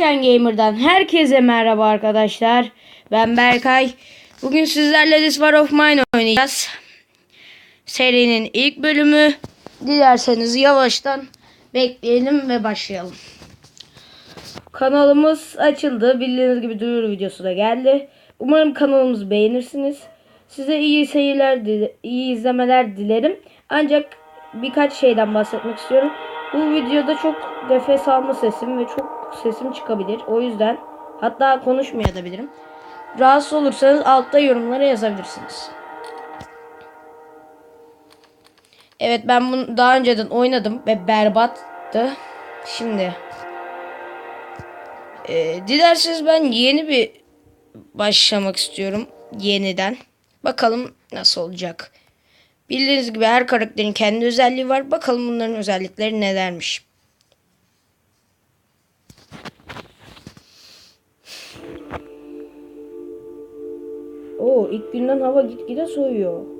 Ken Gamer'dan herkese merhaba arkadaşlar. Ben Berkay. Bugün sizlerle This War of Mine oynayacağız. Serinin ilk bölümü. Dilerseniz yavaştan bekleyelim ve başlayalım. Kanalımız açıldı. Bildiğiniz gibi duyuru videosu da geldi. Umarım kanalımızı beğenirsiniz. Size iyi seyirler, iyi izlemeler dilerim. Ancak birkaç şeyden bahsetmek istiyorum. Bu videoda çok nefes alma sesim ve çok sesim çıkabilir. O yüzden hatta konuşmayabilirim. Rahatsız olursanız altta yorumlara yazabilirsiniz. Evet ben bunu daha önceden oynadım ve berbattı. Şimdi e, dilerseniz ben yeni bir başlamak istiyorum yeniden. Bakalım nasıl olacak. Bildiğiniz gibi her karakterin kendi özelliği var. Bakalım bunların özellikleri nelermiş. Oo ilk günden hava gitgide soğuyor.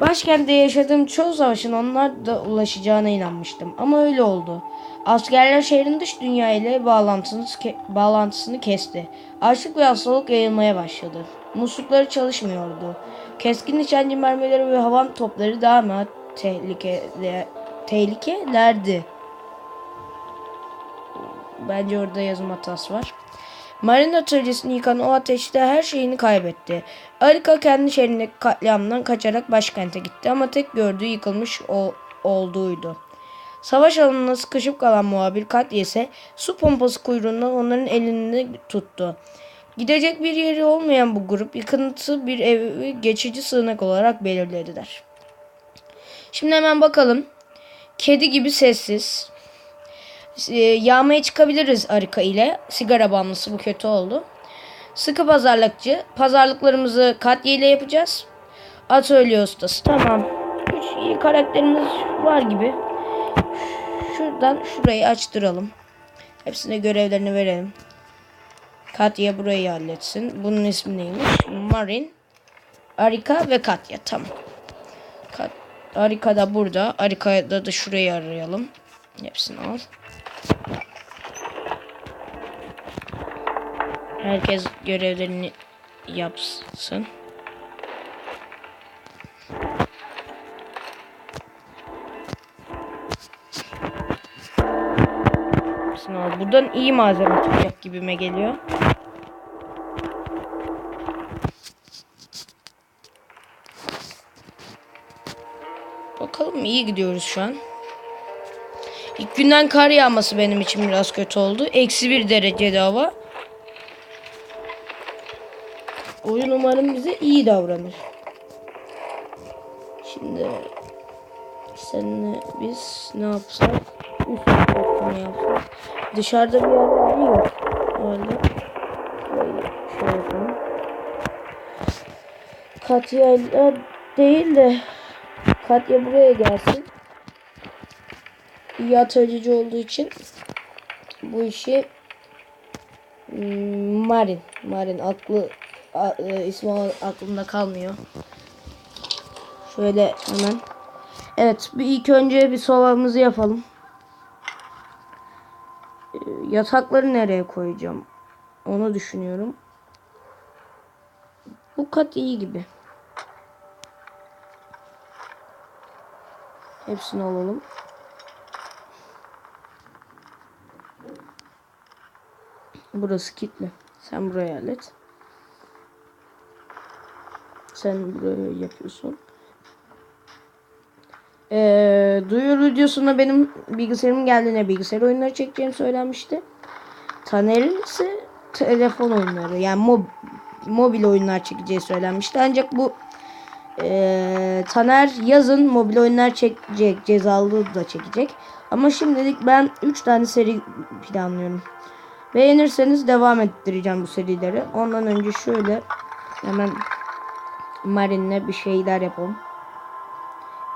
Başkentte yaşadığım çoğu savaşın onlar da ulaşacağına inanmıştım. Ama öyle oldu. Askerler şehrin dış dünya ile bağlantısını, ke- bağlantısını kesti. Açlık ve hastalık yayılmaya başladı. Muslukları çalışmıyordu. Keskin nişancı mermileri ve havan topları daima tehlikeli, tehlikelerdi. Bence orada yazım hatası var. Marin atölyesini yıkan o ateşte her şeyini kaybetti. Arika kendi şehrindeki katliamdan kaçarak başkente gitti ama tek gördüğü yıkılmış o, olduğuydu. Savaş alanına sıkışıp kalan muhabir Katya ise su pompası kuyruğundan onların elini tuttu. Gidecek bir yeri olmayan bu grup yıkıntı bir evi geçici sığınak olarak belirlediler. Şimdi hemen bakalım. Kedi gibi sessiz, yağmaya çıkabiliriz Arika ile. Sigara bağımlısı bu kötü oldu. Sıkı pazarlıkçı. Pazarlıklarımızı Katya ile yapacağız. Atölye ustası. Tamam. Üç iyi karakterimiz var gibi. Şuradan şurayı açtıralım. Hepsine görevlerini verelim. Katya burayı halletsin. Bunun ismi neymiş? Marin, Arika ve Katya. Tamam. Kat Arika da burada. Arika'da da şurayı arayalım. Hepsini al. Herkes görevlerini yapsın. Buradan iyi malzeme çıkacak gibime geliyor. Bakalım iyi gidiyoruz şu an. İlk günden kar yağması benim için biraz kötü oldu. Eksi bir derecede hava. Oyun umarım bize iyi davranır. Şimdi seninle biz ne yapsak? Üst yapsak. Dışarıda bir yer yok. Öyle. Şöyle, şöyle yapalım. Katya değil de Katya buraya gelsin. İyi atölyeci olduğu için bu işi hmm, Marin. Marin aklı a- e, ismi aklımda kalmıyor. Şöyle hemen. Evet bir ilk önce bir sovamızı yapalım. E, Yatakları nereye koyacağım? Onu düşünüyorum. Bu kat iyi gibi. Hepsini alalım. Burası kilitli. Sen buraya hallet. Sen buraya yapıyorsun. Ee, duyuru videosunda benim bilgisayarım geldiğine bilgisayar oyunları çekeceğim söylenmişti. Taner'in ise telefon oyunları yani mob mobil oyunlar çekeceği söylenmişti. Ancak bu ee, Taner yazın mobil oyunlar çekecek. Cezalı da çekecek. Ama şimdilik ben 3 tane seri planlıyorum. Beğenirseniz devam ettireceğim bu serileri. Ondan önce şöyle hemen Marin'le bir şeyler yapalım.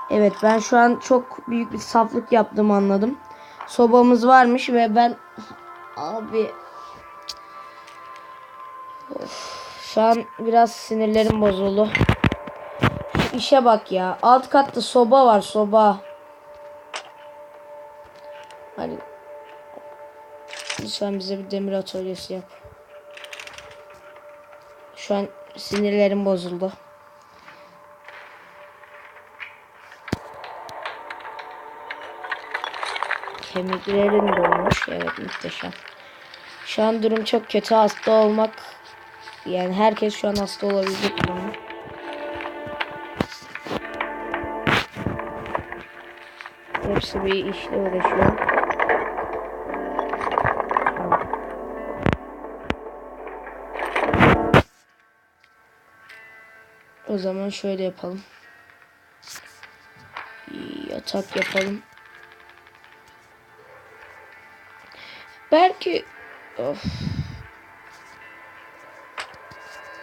Evet ben şu an çok büyük bir saflık yaptım anladım. Sobamız varmış ve ben abi Of, şu an biraz sinirlerim bozuldu. Şu işe bak ya. Alt katta soba var soba. Lütfen bize bir demir atölyesi yap. Şu an sinirlerim bozuldu. Kemiklerin dolmuş. Evet muhteşem. Şu an durum çok kötü. Hasta olmak yani herkes şu an hasta olabilecek durumda. Hepsi bir işle uğraşıyor. O zaman şöyle yapalım. Yatak yapalım. Belki of.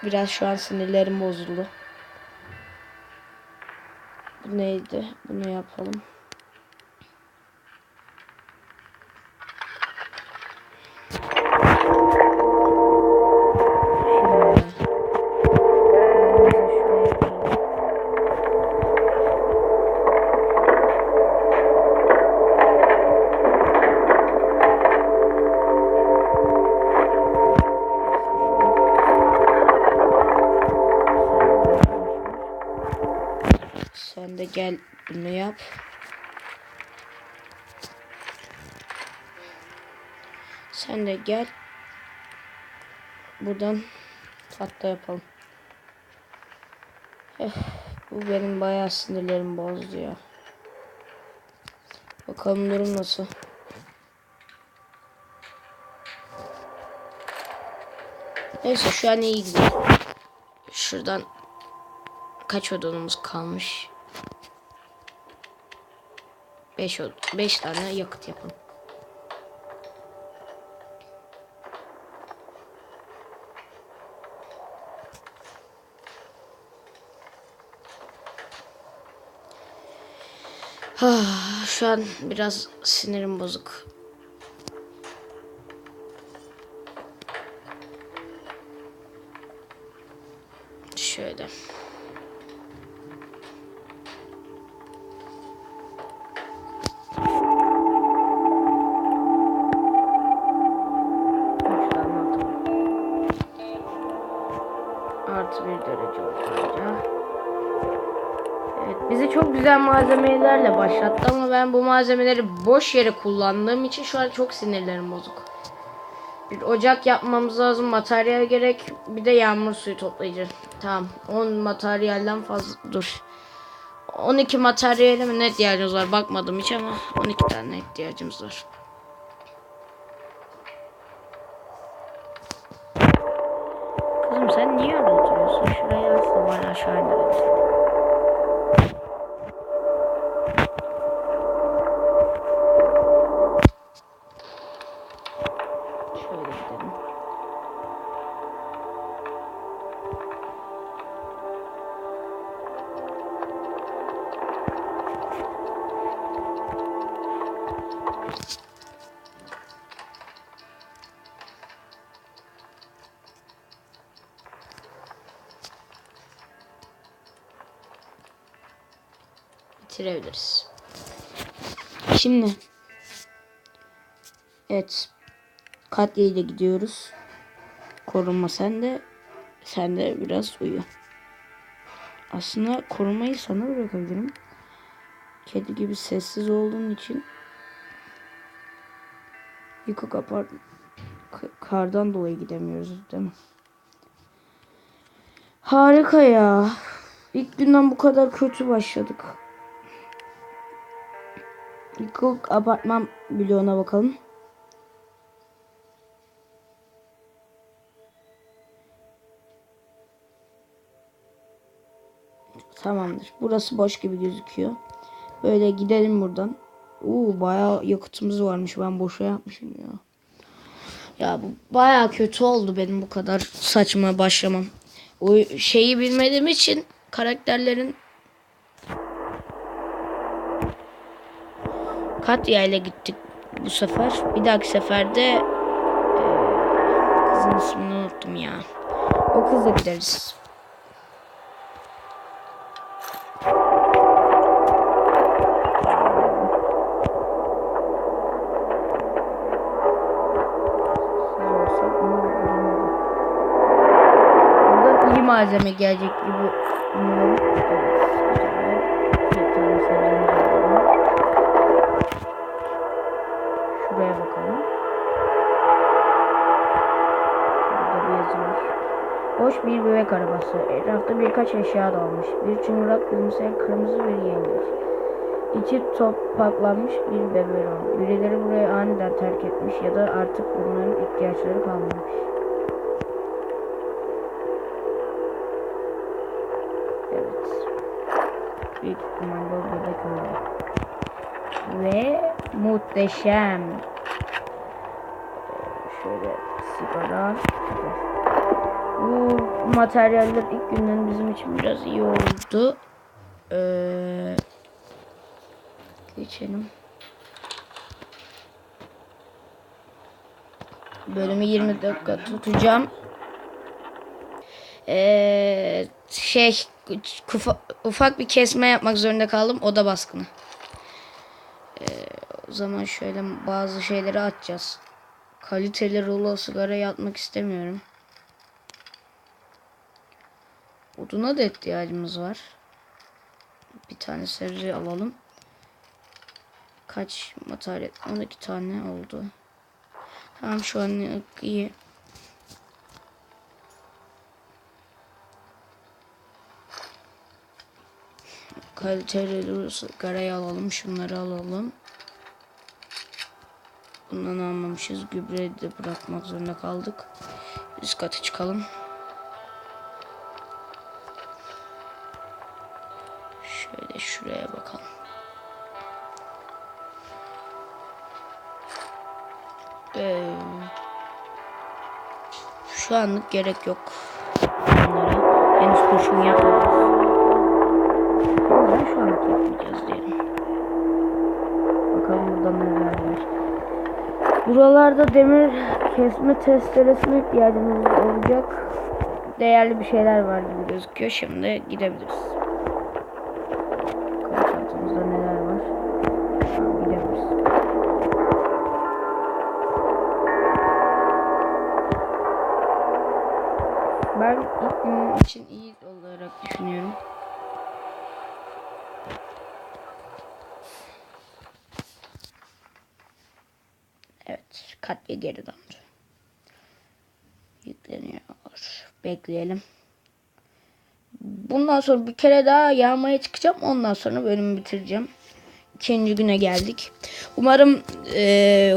Biraz şu an sinirlerim bozuldu. Bu neydi? Bunu yapalım. Yap. Sen de gel. Buradan tatlı yapalım. Eh, bu benim bayağı sinirlerimi bozdu ya. Bakalım durum nasıl. Neyse şu an iyi gidiyor. Şuradan kaç odunumuz kalmış? 5 5 tane yakıt yapalım. Ah, Şu an biraz sinirim bozuk. Şöyle. Malzemelerle başlattı ama ben bu malzemeleri boş yere kullandığım için şu an çok sinirlerim bozuk. Bir ocak yapmamız lazım. Materyal gerek. Bir de yağmur suyu toplayıcı. Tamam. 10 materyalden fazla. Dur. 12 materyale mi ne ihtiyacımız var? Bakmadım hiç ama 12 tane ihtiyacımız var. Bitirebiliriz. Şimdi Evet. Katya ile gidiyoruz. Korunma sen de sen de biraz uyu. Aslında korumayı sana bırakabilirim. Kedi gibi sessiz olduğun için yıkık apart k- kardan dolayı gidemiyoruz değil mi? Harika ya. İlk günden bu kadar kötü başladık. Yıkık apartman bloğuna bakalım. Tamamdır. Burası boş gibi gözüküyor. Böyle gidelim buradan. Uuu bayağı yakıtımız varmış. Ben boşa yapmışım ya. Ya bu bayağı kötü oldu benim bu kadar saçma başlamam. O şeyi bilmediğim için karakterlerin Katya ile gittik bu sefer. Bir dahaki seferde e, kızın ismini unuttum ya. O kızla gideriz. malzeme gelecek gibi umuyorum. Bebek arabası. Etrafta birkaç eşya dağılmış. Bir çıngırak gülümseyen kırmızı bir yengeç. İçi topaklanmış bir bebeğon. Birileri burayı aniden terk etmiş ya da artık bunların ihtiyaçları kalmamış. Evet. Büyük ihtimalle bebek öyle. Ve muhteşem. Ee, Şöyle sigara. Bu materyaller ilk günden bizim için biraz iyi oldu. Ee, geçelim. Bölümü 20 dakika tutacağım. Ee, şey kufa- ufak bir kesme yapmak zorunda kaldım. Oda baskını. Ee, o zaman şöyle bazı şeyleri atacağız. Kaliteli rulo sigara atmak istemiyorum. Oduna da ihtiyacımız var. Bir tane sebze alalım. Kaç materyal? 12 tane oldu. Tamam şu an iyi. Kaliteli sigarayı alalım. Şunları alalım. Bundan almamışız. Gübreyi de bırakmak zorunda kaldık. Üst kata çıkalım. Şuraya bakalım. Ee, şu anlık gerek yok. Bunlara henüz kurşun yüzden şu anlık yapmayacağız diyelim. Bakalım burada neler var. Buralarda demir kesme testeresine ihtiyacımız olacak. Değerli bir şeyler var gibi gözüküyor. Şimdi gidebiliriz. Bakalım çantamızda neler var. Tamam, gidebiliriz. Ben ilk günüm için iyi olarak düşünüyorum. Evet, katya geri döndü. Yükleniyor. Bekleyelim. Bundan sonra bir kere daha yağmaya çıkacağım. Ondan sonra bölümü bitireceğim. İkinci güne geldik. Umarım eee,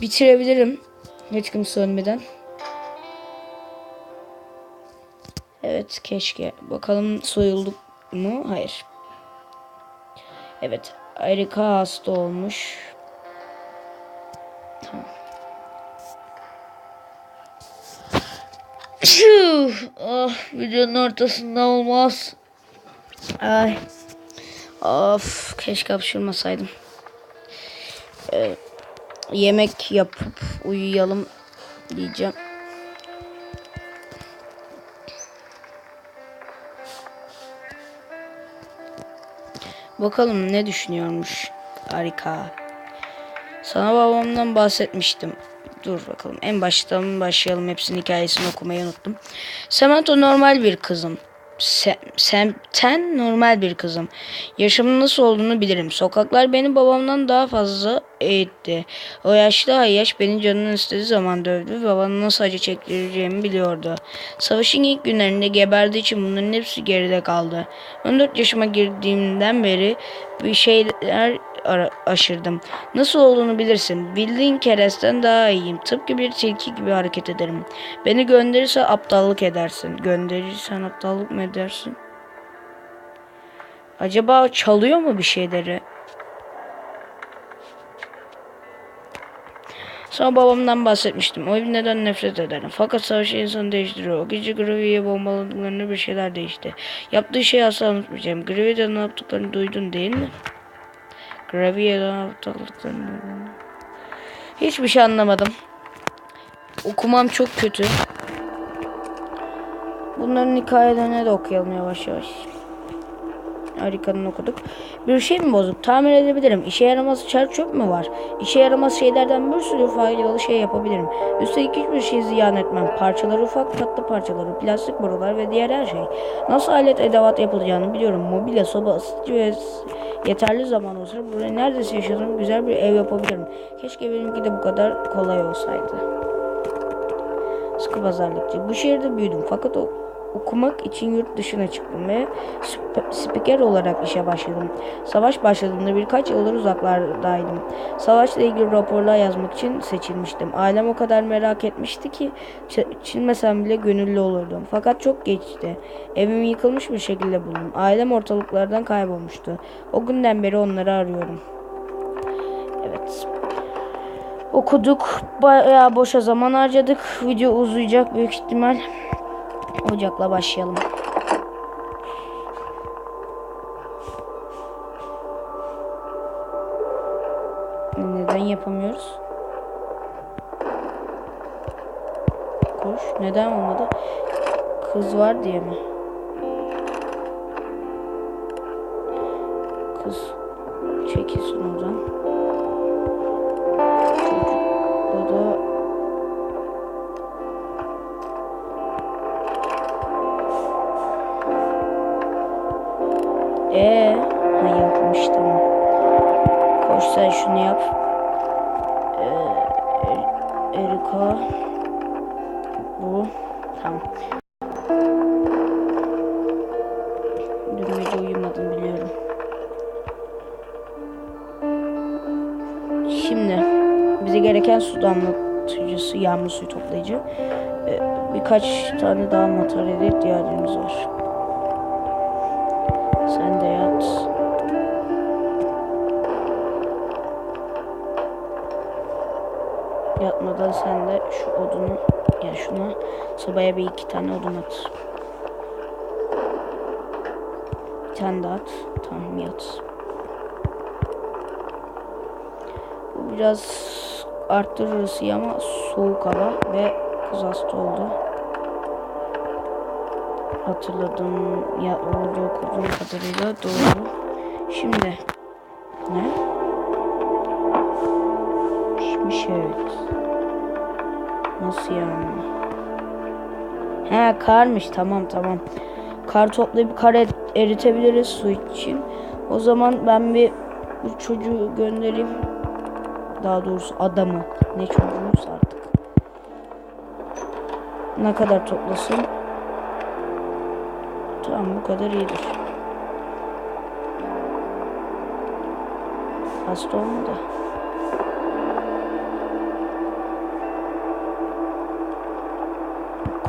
bitirebilirim. Hiç kimse ölmeden. Evet keşke. Bakalım soyulduk mu? Hayır. Evet. Erika hasta olmuş. Phew! ah, videonun ortasında olmaz. Ay. Of keşke hapşırmasaydım. Ee, yemek yapıp uyuyalım diyeceğim. Bakalım ne düşünüyormuş harika. Sana babamdan bahsetmiştim. Dur bakalım. En baştan başlayalım. Hepsinin hikayesini okumayı unuttum. Samantha normal bir kızım. Sen, sen normal bir kızım. Yaşamın nasıl olduğunu bilirim. Sokaklar beni babamdan daha fazla eğitti. O yaşlı ayyaş beni canının istediği zaman dövdü ve bana nasıl acı çektireceğimi biliyordu. Savaşın ilk günlerinde geberdiği için bunların hepsi geride kaldı. 14 yaşıma girdiğimden beri bir şeyler aşırdım. Nasıl olduğunu bilirsin. Bildiğin keresten daha iyiyim. Tıpkı bir tilki gibi hareket ederim. Beni gönderirse aptallık edersin. Gönderirsen aptallık mı edersin? Acaba çalıyor mu bir şeyleri? Sonra babamdan bahsetmiştim. O neden nefret ederim. Fakat savaşı insanı değiştiriyor. O gece Gravy'ye bombaladıklarında bir şeyler değişti. Yaptığı şeyi asla unutmayacağım. Gravy'de ne yaptıklarını duydun değil mi? Duydun mu? Hiçbir şey anlamadım. Okumam çok kötü. Bunların hikayelerini de okuyalım yavaş yavaş. Harika'nın okuduk. Bir şey mi bozuk? Tamir edebilirim. İşe yaramaz çer çöp mü var? İşe yaramaz şeylerden bir sürü faydalı şey yapabilirim. Üstelik hiçbir şey ziyan etmem. Parçaları ufak tatlı parçaları, plastik borular ve diğer her şey. Nasıl alet edevat yapılacağını biliyorum. Mobilya, soba, ısıtıcı ve yeterli zaman olsa buraya neredeyse yaşadığım güzel bir ev yapabilirim. Keşke benimki de bu kadar kolay olsaydı. Sıkı pazarlıkçı. Bu şehirde büyüdüm fakat o okumak için yurt dışına çıktım ve sp- spiker olarak işe başladım. Savaş başladığında birkaç yıldır uzaklardaydım. Savaşla ilgili raporlar yazmak için seçilmiştim. Ailem o kadar merak etmişti ki seçilmesem bile gönüllü olurdum. Fakat çok geçti. Evimi yıkılmış bir şekilde buldum. Ailem ortalıklardan kaybolmuştu. O günden beri onları arıyorum. Evet. Okuduk. Bayağı boşa zaman harcadık. Video uzayacak büyük ihtimal. Ocakla başlayalım. Neden yapamıyoruz? Koş. Neden olmadı? Kız var diye mi? Kız çekilsin oradan. Ee, ha yapmış tamam. Koş sen şunu yap. Ee, Er- Erika. Bu. Tamam. Dün gece uyumadım biliyorum. Şimdi bize gereken su damlatıcısı, yağmur suyu toplayıcı. Ee, birkaç tane daha materyale ihtiyacımız var. Yatmadan sen de şu odunu ya şuna sobaya bir iki tane odun at. Bir tane daha at. Tamam yat. Bu biraz arttırır ısıyı ama soğuk hava ve kız hasta oldu. Hatırladım ya orada okuduğum kadarıyla doğru. Şimdi ne? Pişmiş evet. Nasıl yani? He karmış tamam tamam. Kar toplayıp kar er- eritebiliriz su için. O zaman ben bir bu çocuğu göndereyim. Daha doğrusu adamı. Ne çocuğuysa artık. Ne kadar toplasın? Tamam bu kadar iyidir. Hasta olma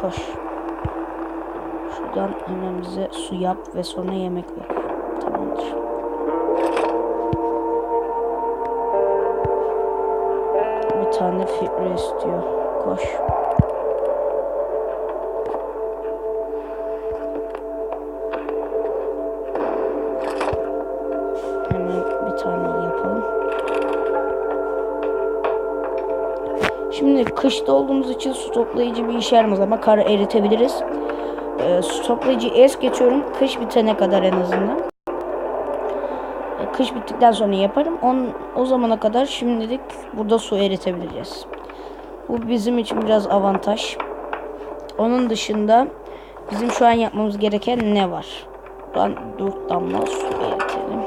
Koş. Şuradan hemen bize su yap ve sonra yemek ver. Tamamdır. Bir tane fibre istiyor. Koş. Kışta olduğumuz için su toplayıcı bir işe yaramaz ama karı eritebiliriz. Ee, su toplayıcı es geçiyorum. Kış bitene kadar en azından. Ee, kış bittikten sonra yaparım. On, o zamana kadar şimdilik burada su eritebileceğiz. Bu bizim için biraz avantaj. Onun dışında bizim şu an yapmamız gereken ne var? Buradan 4 damla su eritelim.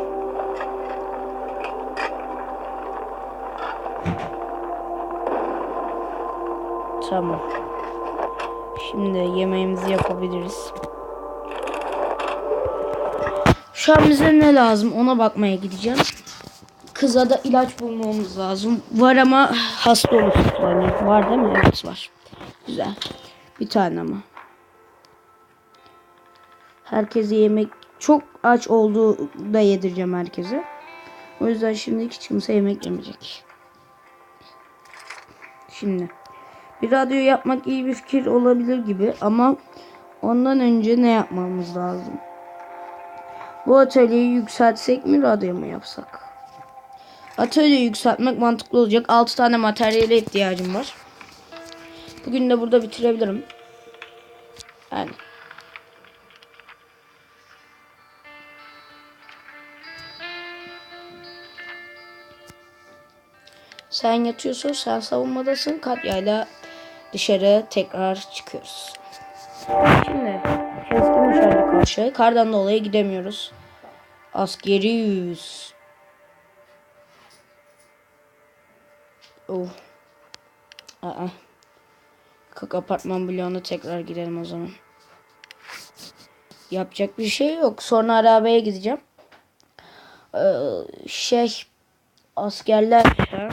Tamam. Şimdi yemeğimizi yapabiliriz. Şu an bize ne lazım ona bakmaya gideceğim. Kıza da ilaç bulmamız lazım. Var ama hasta olur. Yani var değil mi? Evet var. Güzel. Bir tane ama. Herkese yemek çok aç olduğu da yedireceğim herkese. O yüzden şimdi hiç kimse yemek yemeyecek. Şimdi bir radyo yapmak iyi bir fikir olabilir gibi ama ondan önce ne yapmamız lazım? Bu atölyeyi yükseltsek mi radyo mu yapsak? Atölyeyi yükseltmek mantıklı olacak. 6 tane materyale ihtiyacım var. Bugün de burada bitirebilirim. Yani. Sen yatıyorsun, sen savunmadasın. Katya'yla dışarı tekrar çıkıyoruz. Şimdi keskin nişancı karşı. Kardan dolayı gidemiyoruz. Askeri yüz. Oh. Aa. Kak apartman bloğuna tekrar gidelim o zaman. Yapacak bir şey yok. Sonra arabaya gideceğim. Ee, şey askerler ya.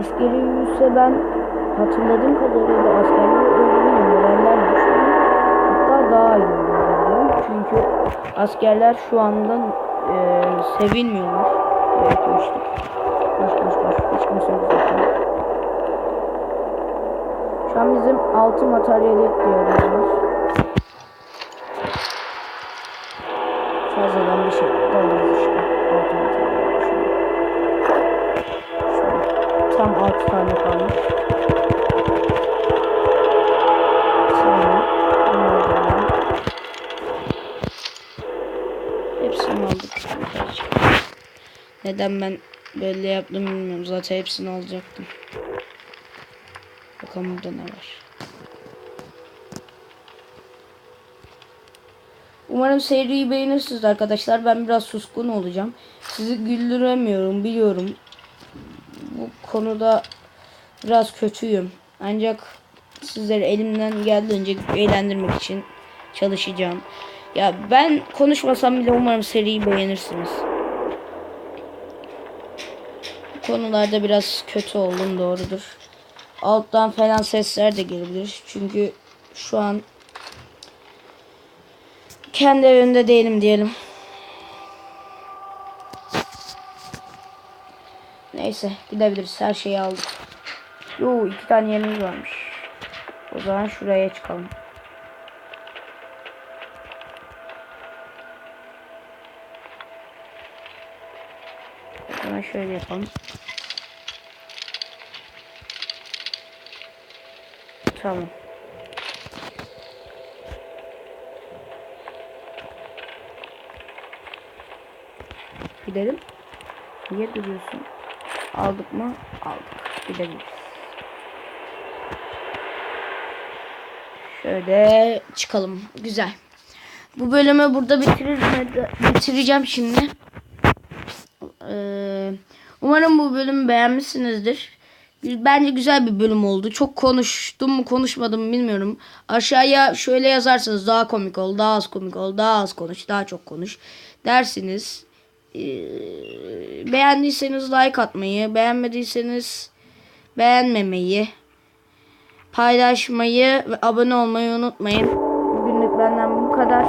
Askeri yüzse ben hatırladığım kadarıyla askerleri öldürmüyor. Moraller düşüyor. Hatta daha iyi oluyor. Çünkü askerler şu anda e, sevilmiyorlar. Evet işte. Boş boş boş. Hiç kimse yok zaten. Şu an bizim altı materyaliyet diyoruz. Fazladan bir şey alırız tane kalmış. Alalım. Hepsini aldık. Neden ben böyle yaptım bilmiyorum. Zaten hepsini alacaktım. Bakalım burada ne var. Umarım seriyi beğenirsiniz arkadaşlar. Ben biraz suskun olacağım. Sizi güldüremiyorum biliyorum. Bu konuda biraz kötüyüm. Ancak sizleri elimden geldiğince eğlendirmek için çalışacağım. Ya ben konuşmasam bile umarım seriyi beğenirsiniz. Konularda biraz kötü oldum doğrudur. Alttan falan sesler de gelebilir. Çünkü şu an kendi evimde değilim diyelim. Neyse gidebiliriz. Her şeyi aldık. Yo iki tane yerimiz varmış. O zaman şuraya çıkalım. O şöyle yapalım. Tamam. Gidelim. Niye duruyorsun? Aldık mı? Aldık. Gidebiliriz. Şöyle çıkalım. Güzel. Bu bölümü burada bitirir, bitireceğim şimdi. Ee, umarım bu bölümü beğenmişsinizdir. Bence güzel bir bölüm oldu. Çok konuştum mu konuşmadım mı bilmiyorum. Aşağıya şöyle yazarsınız daha komik ol, daha az komik ol, daha az konuş, daha çok konuş dersiniz. Ee, beğendiyseniz like atmayı, beğenmediyseniz beğenmemeyi, paylaşmayı ve abone olmayı unutmayın. Bugünlük benden bu kadar.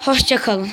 Hoşçakalın.